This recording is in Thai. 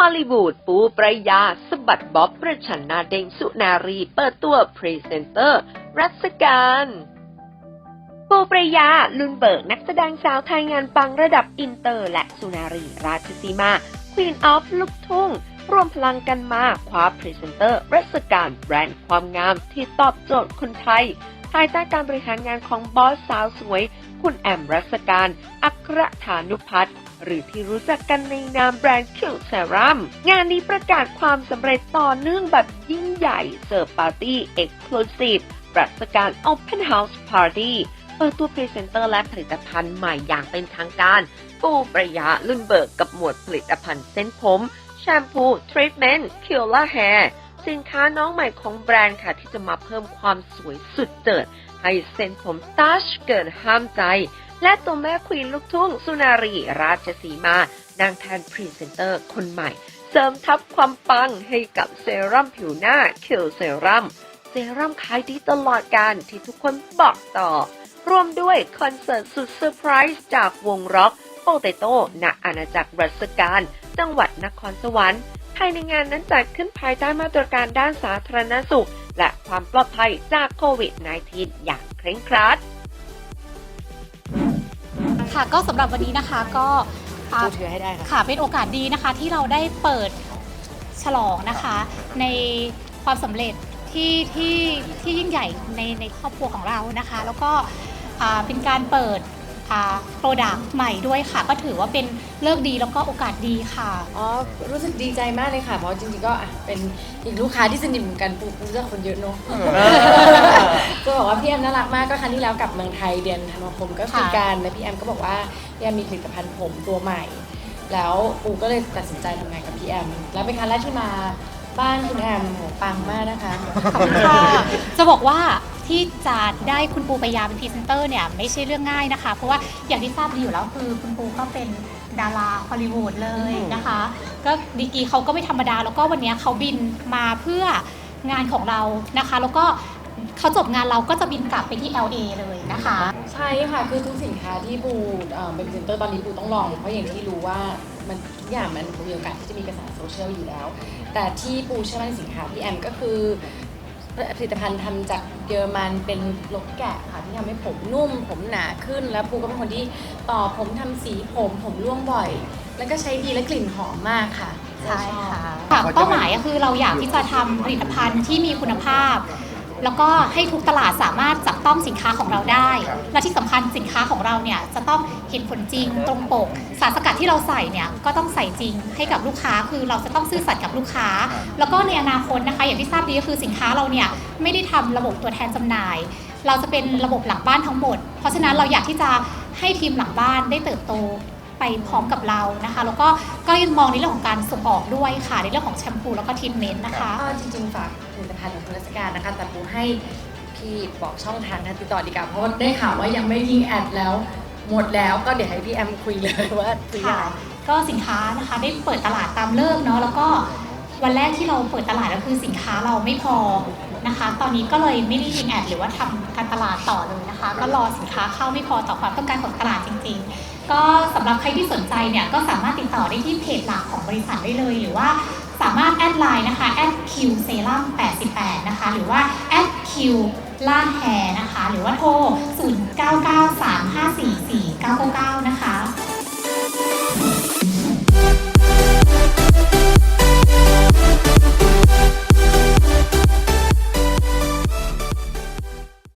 ฮอลลีวูดปูปรายา สบัดบ๊อบประชันนาเด้งสุนารี เปิดตัวพรีเซนเตอร์ รัศการปูปรายา ลุนเบิร์ก นักแสดงสาวไทยงานปังระดับอินเตอร์ และสุนารี ราชสีมา Queen of ลูกทุ่ง รวมพลังกันมาคว้าพรีเซนเตอร์รัศการแบรนด์ความงามที่ตอบโจทย์คนไทย ภายใต้การบริหารงานของบอสสาวสวย คุณแอมรัศการ อัครฐานุพัฒน์ หรือที่รู้จักกันในนามแบรนด์คิวเซรัมงานนี้ประกาศความสำเร็จต่อเนื่องแบบยิ่งใหญ่เสิร์ฟปาร์ตี้เอ็กซ์คลูซีฟปรัศการ Open House Party เปิดตัวพรีเซนเตอร์และผลิตภัณฑ์ใหม่อย่างเป็นทางการ ปูประยะลุ่นเบิกกับหมวดผลิตภัณฑ์เส้นผม แชมพูทรีทเมนต์คิลล่าแฮร์สินค้าน้องใหม่ของแบรนด์ค่ะ ที่จะมาเพิ่มความสวยสุดเจิด ให้เส้นผมตัชเกินห้ามใจ และตัวแม่ควีนลูกทุ่ง สุนารีราชสีมานางแทนพรีเซนเตอร์คนใหม่ เสริมทับความปังให้กับเซรั่มผิวหน้าคิลเซรั่มเซรั่มขายดีตลอดการที่ทุกคนบอกต่อ ร่วมด้วยคอนเสิร์ตสุดเซอร์ไพรส์จากวงร็อกโปเตโต้ณอาณาจักรรัศการ จังหวัดนครสวรรค์ภายในงานนั้นจัดขึ้นภายใต้มาตรการด้านสาธารณสุข และความปลอดภัยจากโควิด -19 อย่างเคร่งครัด ค่ะ ก็สำหรับวันนี้นะคะก็อ่าพูดถือให้ได้ค่ะ ค่ะเป็นโอกาสดีนะคะที่เราได้เปิดฉลองนะคะ ในความสำเร็จที่ที่ที่ยิ่งใหญ่ในในครอบครัวของเรานะคะ แล้วก็อ่าเป็นการเปิด โปรดักต์ใหม่ด้วยค่ะ ก็ถือว่าเป็นเลิกดีแล้วก็โอกาสดีค่ะ อ๋อ รู้สึกดีใจมากเลยค่ะ เพราะจริงๆก็อะเป็นอีกลูกค้าที่สนิทเหมือนกันปูปูจะคนเยอะเนอะก็บอกว่าพี่แอมน่ารักมากก็ครั้งที่แล้วกลับเมืองไทยเดือนธันวาคมก็คุยกันแล้วพี่แอมก็บอกว่าพี่แอมมีผลิตภัณฑ์ผมตัวใหม่ แล้วปูก็เลยตัดสินใจทำงานกับพี่แอมแล้วเป็นครั้งแรกที่มาบ้านคุณแอมโหปังมากนะคะ ขอบคุณค่ะ จะบอกว่า ที่จะได้คุณปูปยาเป็นพรีเซนเตอร์เนี่ยไม่ใช่เรื่องง่ายนะคะ เพราะว่าอย่างที่ทราบดีอยู่แล้วคือคุณปูก็เป็นดาราฮอลลีวูดเลยนะคะ ก็ดีกรีเขาก็ไม่ธรรมดา แล้วก็วันนี้เขาบินมาเพื่องานของเรานะคะ แล้วก็เขาจบงานเราก็จะบินกลับไปที่ LA เลยนะคะ ใช่ค่ะ คือทุกสินค้าที่ปูเอ่อเป็นพรีเซนเตอร์ตอนนี้ปูต้องลอง เพราะอย่างที่รู้ว่ามันทุกอย่างมันมีโอกาสที่จะมีกระแสโซเชียลอยู่แล้ว แต่ที่ปูเชื่อมั่นในสินค้าพี่แอมก็คือ ผลิตภัณฑ์ทำจากเยอรมันเป็นลกแกะค่ะที่ทำให้ผมนุ่ม ผมหนาขึ้นแล้วปูก็เป็นคนที่ต่อผมทำสีผมผมร่วงบ่อย แล้วก็ใช้ดีและกลิ่นหอมมากค่ะใช่ค่ะค่ะเป้าหมายก็คือเราอยากที่จะทำผลิตภัณฑ์ที่มีคุณภาพ แล้วก็ให้ทุกตลาดสามารถจับต้องสินค้าของเราได้ และที่สำคัญสินค้าของเราเนี่ยจะต้องเห็นผลจริงตรงปก สารสกัดที่เราใส่เนี่ยก็ต้องใส่จริงให้กับลูกค้าคือเราจะต้องซื่อสัตย์กับลูกค้า แล้วก็ในอนาคตนะคะ อย่างที่ทราบดีก็คือสินค้าเราเนี่ยไม่ได้ทำระบบตัวแทนจำหน่าย เราจะเป็นระบบหลังบ้านทั้งหมด เพราะฉะนั้นเราอยากที่จะให้ทีมหลังบ้านได้เติบโตไป พร้อมกับเรานะคะ แล้วก็ก็ยังมองในเรื่องของการส่งออกด้วยค่ะในเรื่องของแชมพูแล้วก็ทรีทเมนต์นะคะก็จริงๆฝากผลิตภัณฑ์ของคุณรัศการนะคะแต่ปูให้พี่บอกช่องทางการติดต่อดีกว่าเพราะว่าได้ข่าวว่ายังไม่ยิงแอดแล้วหมดแล้วก็เดี๋ยวให้พี่แอมคุยเลยว่าซื้อยังค่ะไงก็สินค้านะคะได้เปิดตลาดตามเลิกเนาะแล้วก็วันแรกที่เราเปิดตลาดก็คือสินค้าเราไม่พอนะคะ ตอนนี้ก็เลยไม่ได้ยิงแอดหรือว่าทำการตลาดต่อเลยนะคะ ก็รอสินค้าเข้าไม่พอต่อความต้องการของตลาดจริง ๆ ก็สำหรับใครที่สนใจเนี่ยก็สามารถติดต่อได้ที่เพจหลักของบริษัทได้เลย หรือว่าสามารถแอดไลน์นะคะแอดคิวเซรั่ม88 นะคะ หรือว่าแอดคิวล่าแฮนะคะ หรือว่าโทร 0993544999 นะคะ